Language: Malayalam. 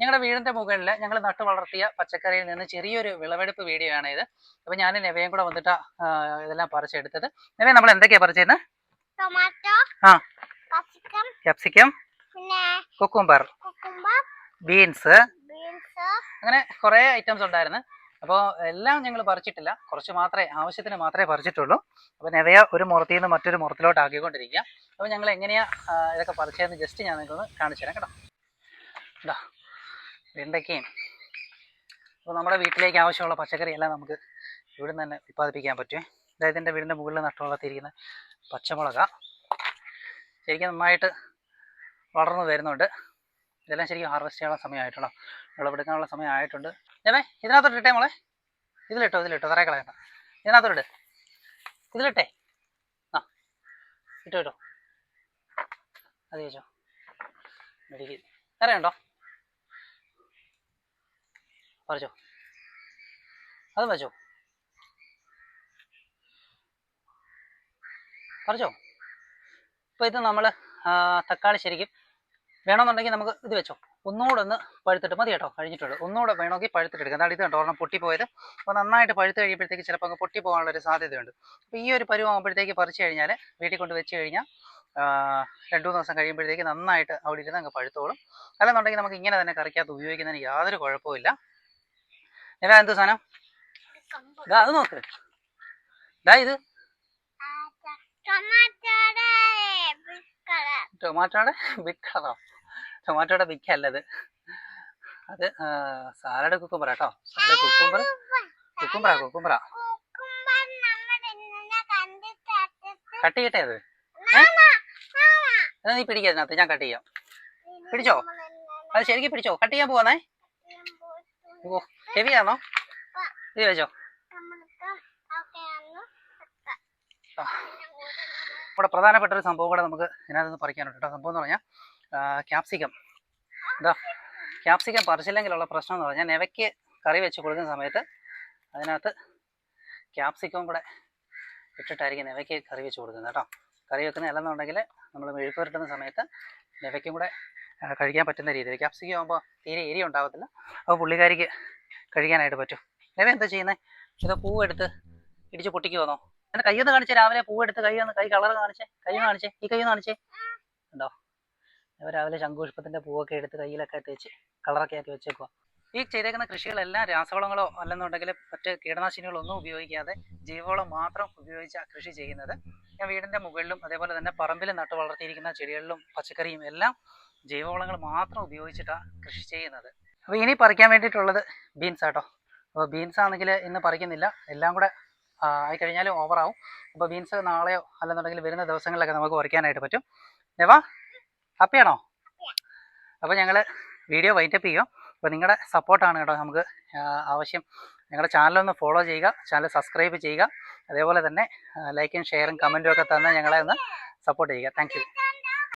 ഞങ്ങളുടെ വീടിന്റെ മുകളിൽ ഞങ്ങൾ നട്ടു വളർത്തിയ പച്ചക്കറിയിൽ നിന്ന് ചെറിയൊരു വിളവെടുപ്പ് വീഡിയോ ആണ് ഇത്. അപ്പൊ ഞാൻ നെവയും കൂടെ വന്നിട്ട് ഇതെല്ലാം പറിച്ചെടുത്തത്. നെവ നമ്മൾ എന്തൊക്കെയാ പറിച്ചത് ആ. കപ്സിക്കം ക്യാപ്സിക്കം കുക്കുംബർ ബീൻസ് അങ്ങനെ കുറേ ഐറ്റംസ് ഉണ്ടായിരുന്നു. അപ്പോൾ എല്ലാം ഞങ്ങൾ പറിച്ചിട്ടില്ല. കുറച്ച് മാത്രമേ ആവശ്യത്തിന് മാത്രമേ പറിച്ചിട്ടുള്ളൂ. അപ്പോൾ നെവയ ഒരു മുറത്തിൽ നിന്ന് മറ്റൊരു മുറത്തിലോട്ട് ആക്കിക്കൊണ്ടിരിക്കുക അപ്പോൾ ഞങ്ങൾ എങ്ങനെയാ ഇതൊക്കെ പറിച്ചതെന്ന് ജസ്റ്റ് ഞാൻ നിങ്ങൾക്കൊന്ന് കാണിച്ചു തരാം കേട്ടോ. ഇതാ വെണ്ടയ്ക്കയും. അപ്പോൾ നമ്മുടെ വീട്ടിലേക്ക് ആവശ്യമുള്ള പച്ചക്കറിയെല്ലാം നമുക്ക് ഇവിടെ തന്നെ ഉൽപ്പാദിപ്പിക്കാൻ പറ്റും. അതായത് എന്റെ വീടിന്റെ മുകളിൽ നഷ്ടം വളർത്തിയിരിക്കുന്ന പച്ചമുളക. ശരിക്കും നന്നായിട്ട് വളർന്നു വരുന്നുണ്ട്. ഇതെല്ലാം ശരിക്കും ഹാർവെസ്റ്റ് ചെയ്യാനുള്ള സമയമായിട്ടുള്ള വിളവെടുക്കാനുള്ള സമയമായിട്ടുണ്ട്. ഞാനേ ഇതിനകത്തോട്ട് ഇട്ടേ മോളെ. ഇതിലിട്ടോ ഇതിലിട്ടോ തറയെ കളയണ്ട ഇതിനകത്തോട്ട് ഇതിലിട്ടേ. ആ ഇട്ടോ ഇട്ടോ അത് ചോദിച്ചോ മെഡിക്കൽ കറിയുണ്ടോ പറിച്ചോ അത് പറഞ്ഞോ. പറഞ്ഞോ. ഇപ്പോൾ ഇത് നമ്മൾ തക്കാളി ശരിക്കും വേണമെന്നുണ്ടെങ്കിൽ നമുക്ക് ഇത് വെച്ചോ. ഒന്നുകൂടെ ഒന്ന് പഴുത്തിട്ട് മതി കേട്ടോ കഴിഞ്ഞിട്ടുള്ളൂ. ഒന്നുകൂടെ വേണമെങ്കിൽ പഴുത്തിട്ട് എടുക്കാം. അതാണ് ഇത് കണ്ടോ ഒരെണ്ണം പൊട്ടിപ്പോയത്. അപ്പോൾ നന്നായിട്ട് പഴുത്ത് കഴിയുമ്പോഴത്തേക്ക് ചിലപ്പോൾ അങ്ങ് പൊട്ടി പോകാനുള്ള ഒരു സാധ്യതയുണ്ട്. അപ്പോൾ ഈ ഒരു പരുവാകുമ്പോഴത്തേക്ക് പറിച്ചു കഴിഞ്ഞാൽ വീട്ടിൽ കൊണ്ട് വെച്ച് കഴിഞ്ഞാൽ രണ്ടു മൂന്ന് ദിവസം കഴിയുമ്പോഴത്തേക്ക് നന്നായിട്ട് അവിടെ ഇരുന്ന് അങ്ങ് പഴുത്തോളും. അല്ലെന്നുണ്ടെങ്കിൽ നമുക്ക് ഇങ്ങനെ തന്നെ കറിക്കകത്ത് ഉപയോഗിക്കുന്നതിന് യാതൊരു കുഴപ്പമില്ല ഇതാ എന്ത് സാധനം? ഇതാ അത് നോക്ക്. ഇതാ ഇത്. ടൊമാറ്റോയുടെ ടൊമാറ്റോടെ ബിഗ് കളറോ ടൊമാറ്റോയുടെ ബിഗ് അല്ലത്. അത് സാലഡ് കുക്കുംബറ കേട്ടോ. സാലഡ് കുക്കുംബറ കുക്കുംബറ. കട്ട് ചെയ്യട്ടെ അത്? എന്നാ നീ പിടിക്കുക അതിനകത്ത് ഞാൻ കട്ട് ചെയ്യാം. പിടിച്ചോ? അത് ശരിക്കും പിടിച്ചോ? കട്ട് ചെയ്യാൻ പോവാന്നേ? ഓ ഹെവിയാണോ? ഇത് വെച്ചോ. ഇവിടെ പ്രധാനപ്പെട്ട ഒരു സംഭവം കൂടെ നമുക്ക് ഇതിനകത്ത് പറിക്കാനുണ്ട് കേട്ടോ. സംഭവം എന്ന് പറഞ്ഞാൽ ക്യാപ്സിക്കം എന്താ ക്യാപ്സിക്കം പറിച്ചില്ലെങ്കിലുള്ള പ്രശ്നം എന്ന് പറഞ്ഞാൽ നെവയ്ക്ക് കറി വെച്ച് കൊടുക്കുന്ന സമയത്ത് അതിനകത്ത് ക്യാപ്സിക്കം കൂടെ ഇട്ടിട്ടായിരിക്കും നെവയ്ക്ക് കറി വെച്ച് കൊടുക്കുന്നത് കേട്ടോ. കറി വെക്കുന്ന അല്ലെന്നുണ്ടെങ്കിൽ നമ്മൾ മെഴുക്ക് പുരട്ടുന്ന സമയത്ത് നെവയ്ക്കും കൂടെ കഴിക്കാൻ പറ്റുന്ന രീതിയിൽ. ക്യാപ്സിക്കം ആകുമ്പോൾ തീരെ എരി ഉണ്ടാകത്തില്ല അപ്പോൾ പുള്ളിക്കാരിക്ക് കഴിക്കാനായിട്ട് പറ്റും. നെവ എന്താ ചെയ്യുന്നത് ഇത് പൂവെടുത്ത് ഇടിച്ച് പൊട്ടിക്കുവന്നോ എന്റെ കയ്യൊന്ന് കാണിച്ചേ രാവിലെ പൂവെടുത്ത് കൈ കൈ കളർ കാണിച്ചേ കൈ കാണിച്ചേ ഈ കൈ കാണിച്ചേ. ഉണ്ടോ ഇവ രാവിലെ ശങ്കുഷ്പത്തിന്റെ പൂവൊക്കെ എടുത്ത് കയ്യിലൊക്കെ തേച്ച് കളറൊക്കെ ആക്കി വെച്ചേക്കുക ഈ ചെയ്തേക്കുന്ന കൃഷികളെല്ലാം രാസവളങ്ങളോ അല്ലെന്നുണ്ടെങ്കിൽ മറ്റ് കീടനാശിനികളൊന്നും ഉപയോഗിക്കാതെ ജൈവവളം മാത്രം ഉപയോഗിച്ച കൃഷി ചെയ്യുന്നത് ഞാൻ വീടിന്റെ മുകളിലും അതേപോലെ തന്നെ പറമ്പിൽ നട്ടു വളർത്തിയിരിക്കുന്ന ചെടികളിലും പച്ചക്കറിയും എല്ലാം ജൈവവളങ്ങൾ മാത്രം ഉപയോഗിച്ചിട്ടാണ് കൃഷി ചെയ്യുന്നത്. അപ്പോൾ ഇനി പറിക്കാൻ വേണ്ടിയിട്ടുള്ളത് ബീൻസ് ആട്ടോ. അപ്പോൾ ബീൻസ് ആണെങ്കിൽ ഇന്ന് പറിക്കുന്നില്ല. എല്ലാം കൂടെ ആയി ആയിക്കഴിഞ്ഞാൽ ഓവറാവും അപ്പോൾ ബീൻസ് നാളെയോ അല്ലെന്നുണ്ടെങ്കിൽ വരുന്ന ദിവസങ്ങളിലൊക്കെ നമുക്ക് പറിക്കാനായിട്ട് പറ്റും. നെവാ ഹാപ്പിയാണോ അപ്പോൾ ഞങ്ങൾ വീഡിയോ വൈറ്റപ്പ് ചെയ്യും. അപ്പോൾ നിങ്ങളുടെ സപ്പോർട്ടാണ് കേട്ടോ നമുക്ക് ആവശ്യം. ഞങ്ങളുടെ ചാനലൊന്ന് ഫോളോ ചെയ്യുക ചാനൽ സബ്സ്ക്രൈബ് ചെയ്യുക. അതേപോലെ തന്നെ ലൈക്കും ഷെയറും കമന്റും ഒക്കെ തന്ന് ഞങ്ങളെ ഒന്ന് സപ്പോർട്ട് ചെയ്യുക. താങ്ക്